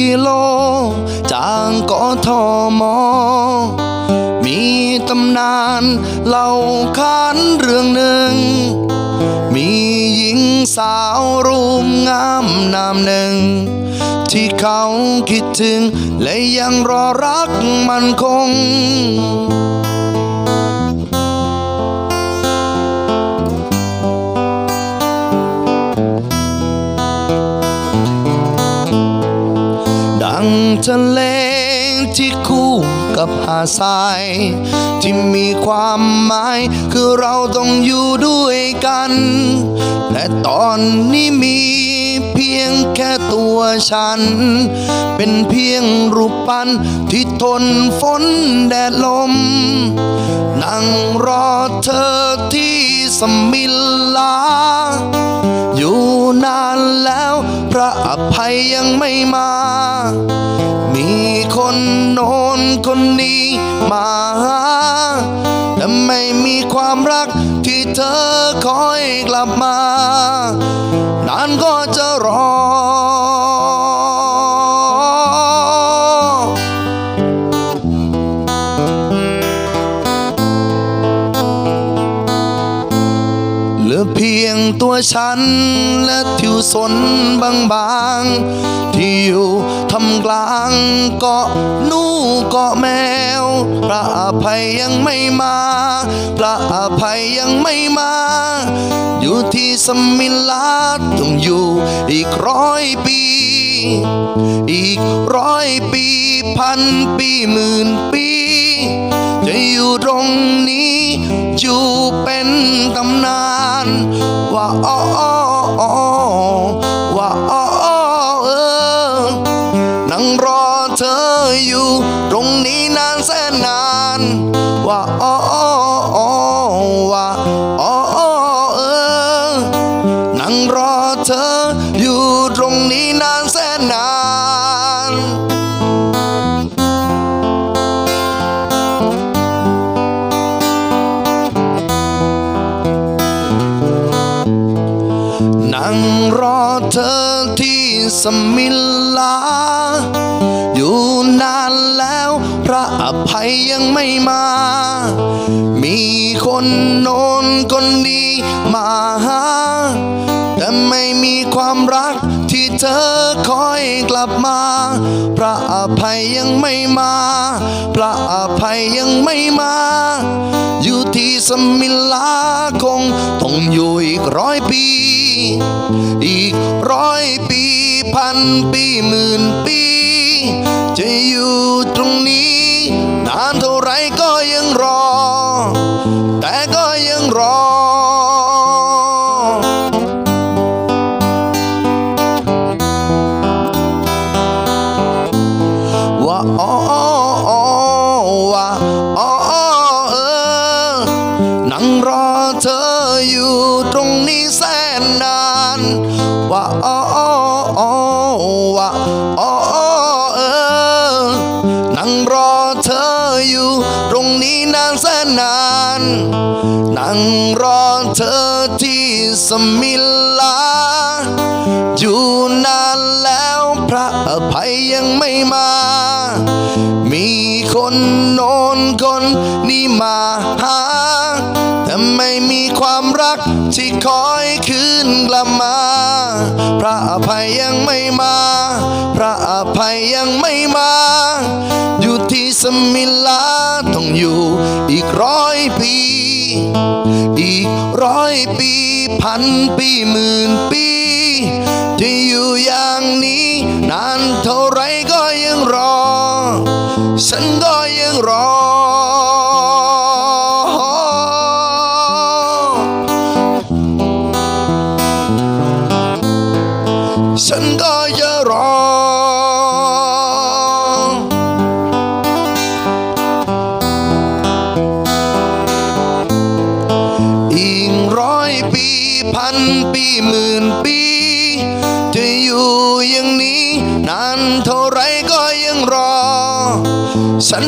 กิโล จางกกทอมมีตำนานเล่าขานเรื่องหนึ่ง มีหญิงสาวรูปงามนามหนึ่ง ที่เขาคิดถึงและยังรอรักมันคง ทะเลที่คู่กับหาดทราย ที่มีความหมาย คือเราต้องอยู่ด้วยกัน และตอนนี้มีเพียงแค่ตัวฉัน เป็นเพียงรูปปั้นที่ทนฝนแดดลม นั่งรอเธอที่สมิลลาอยู่นานแล้วพระอภัยยังไม่มา มีคนโน้นคนนี้มาหาแต่ไม่มีความรักที่เธอคอยกลับมา นานก็จะรอ เหลือเพียงตัวฉันและทิวสนบางๆที่อยู่ำกลางเกาะนู่เกาะแมว พระอภัยยังไม่มา พระอภัยยังไม่มา อยู่ที่สมิลลาต้องอยู่อีกร้อยปี อีกร้อยปีพันปีหมื่นปี จะอยู่ตรงนี้อยู่เป็นตำนาน ว่าอ้อ สมิลา อยู่นานแล้วพระอภัยยังไม่มา มีคนโน้นคนนี้มาหา เธอคอยกลับมา พระอภัยยังไม่มา พระอภัยยังไม่มา อยู่ที่สมิลลาคงต้องอยู่อีกร้อยปี อีกร้อยปีพันปีหมื่นปี จะอยู่ตรงนี้ นานเท่าไรก็ยังรอ งรอเธออยู่ตรงนี้แสนนานว่าอ๋ออ๋อว่าอ๋อเออนั่งรอเธออยู่ตรงนี้นานแสนนานนั่งรอเธอที่สมิลลาอยู่นานแล้วพระอภัยยังไม่มา มีคนโน้นคนนี้มาหา แต่ไม่มีความรักที่คอยคืนกลับมา พระอภัยยังไม่มา พระอภัยยังไม่มา อยู่ที่สมิลาต้องอยู่อีกร้อยปี อีกร้อยปีพันปีหมื่นปีจะอยู่อย่างนี้ นานเท่าไรก็ยังรอ ฉันก็ น